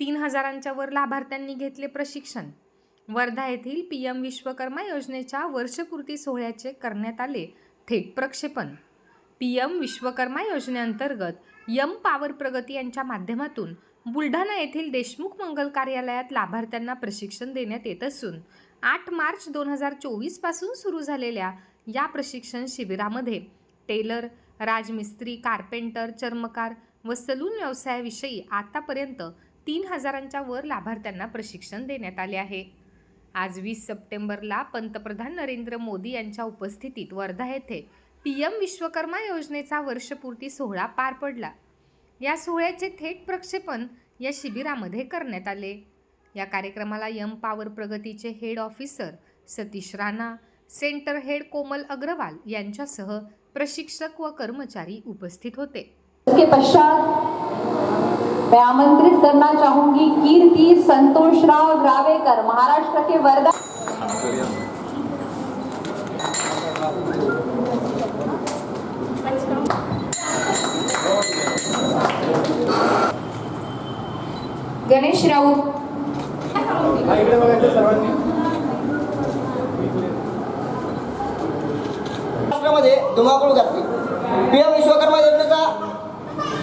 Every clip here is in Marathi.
तीन हजारांच्या वर लाभार्थ्यांनी घेतले प्रशिक्षण. वर्धा येथील पी एम विश्वकर्मा योजनेच्या वर्षपूर्ती सोहळ्याचे करण्यात आले थेट प्रक्षेपण. पी एम विश्वकर्मा योजनेअंतर्गत यम पावर प्रगती यांच्या माध्यमातून बुलढाणा येथील देशमुख मंगल कार्यालयात लाभार्थ्यांना प्रशिक्षण देण्यात येत असून आठ मार्च दोन हजार चोवीसपासून सुरू झालेल्या या प्रशिक्षण शिबिरामध्ये टेलर राजमिस्त्री कार्पेंटर चर्मकार व सलून व्यवसायाविषयी आतापर्यंत तीन हजारांच्या वर लाभार्थ्यांना प्रशिक्षण देण्यात आले आहे. आज वीस सप्टेंबरला पंतप्रधान नरेंद्र मोदी यांच्या उपस्थितीत वर्धा येथे पी एम विश्वकर्मा योजनेचा वर्षपूर्ती सोहळा पार पडला. या सोहळ्याचे थेट प्रक्षेपण या शिबिरामध्ये करण्यात आले. या कार्यक्रमाला यम पॉवर प्रगतीचे head officer Satish Rana centre head Komal Agarwal यांच्यासह प्रशिक्षक व कर्मचारी उपस्थित होते. इसके पश्चात मैं आमंत्रित करना चाहूँगी कीर्ति संतोषराव रावेकर, महाराष्ट्र के वर्धा गणेश राऊत धुमाकूळ घातली. पीएम विश्वकर्मा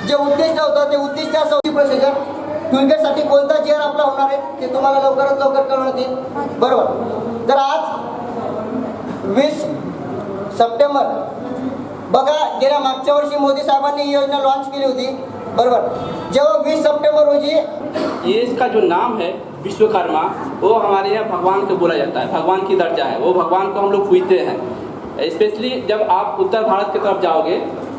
जे उद्दिष्ट होतं, ते उद्दिष्ट असं होती? प्रोसिजर क्विकेटसाठी कोणता चेअर आपला होणार आहे, ते तुम्हाला लवकरात लवकर कळवण्यात येईल. बरोबर? तर आज वीस सप्टेंबर, बघा, गेल्या मागच्या वर्षी मोदी साहेबांनी ही योजना लॉन्च केली होती. बरोबर? जेव्हा वीस सप्टेंबर रोजी ये इसका जो नाम है, विश्वकर्मा, वो हमारे यहाँ भगवान को बोला जाता है, भगवान की दर्जा है, वो भगवान को हम लोग पूजते हैं। स्पेशली जब आप उत्तर भारत की तरफ़ जाओगे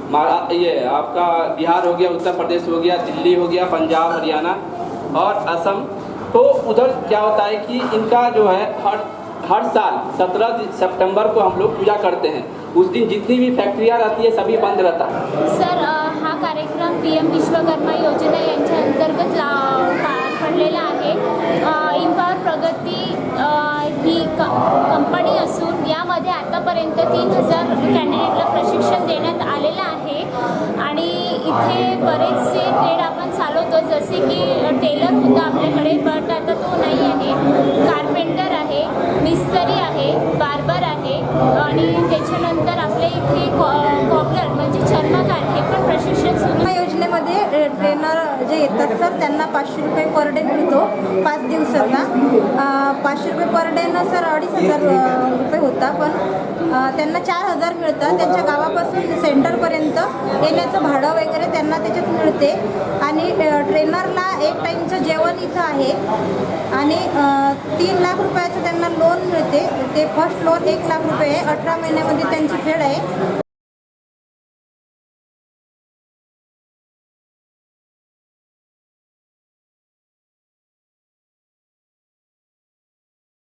ये आपका बिहार हो गया उत्तर प्रदेश हो गया दिल्ली हो गया पंजाब हरियाणा और असम। तो उधर क्या होता है कि इनका जो है हर हर साल 17 सितंबर को हम लोग पूजा करते हैं। उस दिन जितनी भी फैक्ट्रियाँ रहती है सभी बंद रहता है। सर हा कार्यक्रम पी एम विश्वकर्मा योजना यांच्या अंतर्गत पार पडलेला आहे. इम्पॉवर प्रगती ही कंपनी असून यामध्ये आतापर्यंत तीन हजार इथे बरेचसे ट्रेड आपण चालवतो जसे की टेलर होता आपल्याकडे बट आता तो नाही आहे. कार्पेंटर आहे मिस्त्री आहे बार्बर आहे आणि त्याच्यानंतर आपल्या इथे कॉपलर म्हणजे चर्मकार हे पण प्रशिक्षण सुरू. योजनेमध्ये ट्रेनर जे येतात सर त्यांना पाचशे रुपये पर डे मिळतो पाच दिवसाचा. पाचशे रुपये पर डेनं सर अडीच हजार रुपये होता पण त्यांना चार हजार मिळतात. त्यांच्या गावापासून सेंटरपर्यंत येण्याचं भाडं वगैरे त्यांना त्याच्यात मिळते. आणि ट्रेनरला एक टाईमचं जेवण इथं आहे. आणि तीन लाख रुपयाचं त्यांना लोन मिळते. ते फर्स्ट लोन एक लाख रुपये आहे. अठरा महिन्यामध्ये त्यांची फेड आहे.